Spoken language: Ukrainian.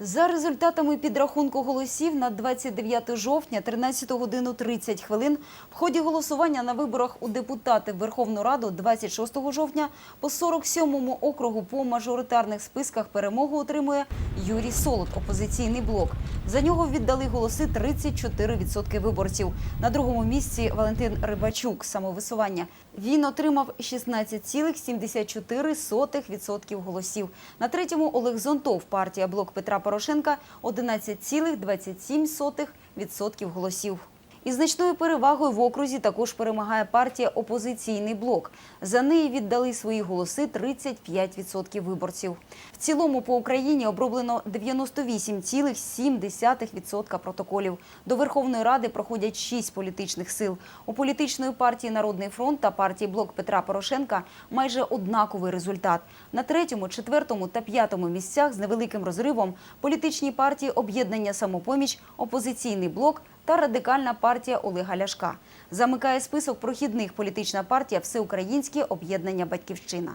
За результатами підрахунку голосів на 29 жовтня 13 годину 30 хвилин в ході голосування на виборах у депутати в Верховну Раду 26 жовтня по 47-му округу по мажоритарних списках перемогу отримує Юрій Солод, опозиційний блок. За нього віддали голоси 34% виборців. На другому місці Валентин Рибачук, самовисування. Він отримав 16,74% голосів. На третьому Олег Зонтов, партія «Блок Петра Порошенка» 11,27% голосів. І значною перевагою в окрузі також перемагає партія «Опозиційний блок». За неї віддали свої голоси 35% виборців. В цілому по Україні оброблено 98,7% протоколів. До Верховної Ради проходять шість політичних сил. У політичної партії «Народний фронт» та партії «Блок Петра Порошенка» майже однаковий результат. На третьому, четвертому та п'ятому місцях з невеликим розривом політичні партії «Об'єднання Самопоміч», «Опозиційний блок» та радикальна партія Олега Ляшка. Замикає список прохідних політична партія Всеукраїнське об'єднання Батьківщина.